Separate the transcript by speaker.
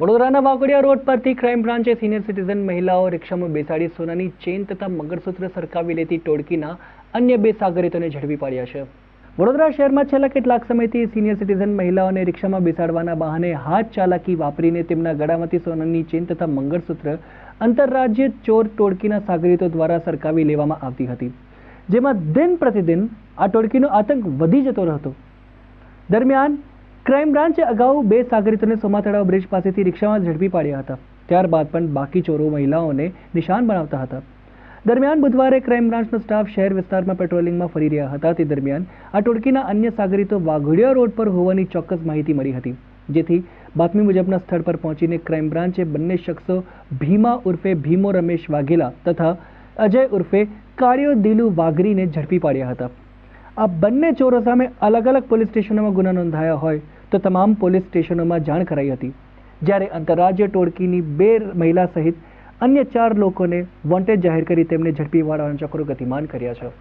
Speaker 1: વડોદરાના વાઘોડિયા રોડ પરથી ક્રાઇમ બ્રાન્ચે સિનિયર સિટીઝન મહિલાઓ રિક્ષામાં બેસાડી સોનાની ચેન તથા મંગળસૂત્ર સરકાવી લેતી ટોળકીના અન્ય બે સાગરીતોને ઝડપી પાડ્યા છે. વડોદરા શહેરમાં છેલ્લા કેટલાક સમયથી સિનિયર સિટીઝન મહિલાઓને રિક્ષામાં બેસાડવાના બહાને હાથ ચાલાકી વાપરીને તેમના ગળામાંથી સોનાની ચેન તથા મંગળસૂત્ર આંતરરાજ્ય ચોર ટોળકીના સાગરીતો દ્વારા સરકાવી લેવામાં આવતી હતી. જેમાં દિન પ્રતિદિન આ ટોળકીનો આતંક વધી જતો હતો દરમિયાન ક્રાઇમ બ્રાન્ચે અગાઉ બે સાગરિતોને સોમા બ્રિજ પાસેથી રિક્ષામાં ઝડપી પાડ્યા હતા. ત્યારબાદ પણ બાકી ચોરો મહિલાઓને નિશાન બનાવતા હતા. દરમિયાન બુધવારે ક્રાઇમ બ્રાન્ચનો સ્ટાફ શહેર વિસ્તારમાં પેટ્રોલિંગમાં ફરી રહ્યા હતા. તે દરમિયાન આ ટોળકીના અન્ય સાગરીતો વાઘોડિયા રોડ પર હોવાની ચોક્કસ માહિતી મળી હતી. જેથી બાતમી મુજબના સ્થળ પર પહોંચીને ક્રાઇમ બ્રાન્ચે બંને શખ્સો ભીમા ઉર્ફે ભીમો રમેશ વાઘેલા તથા અજય ઉર્ફે કાર્યો દિલુ વાઘરીને ઝડપી પાડ્યા હતા. આ બંને ચોરો સામે અલગ અલગ પોલીસ સ્ટેશનોમાં ગુના નોંધાયા હોય તો તમામ પોલીસ સ્ટેશનોમાં જાણ કરાઈ હતી. જ્યારે આંતરરાજ્ય ટોળકીની બે મહિલા સહિત અન્ય ચાર લોકોને વોન્ટેડ જાહેર કરી તેમને ઝડપી પાડવાના ચક્રો ગતિમાન કર્યા છે.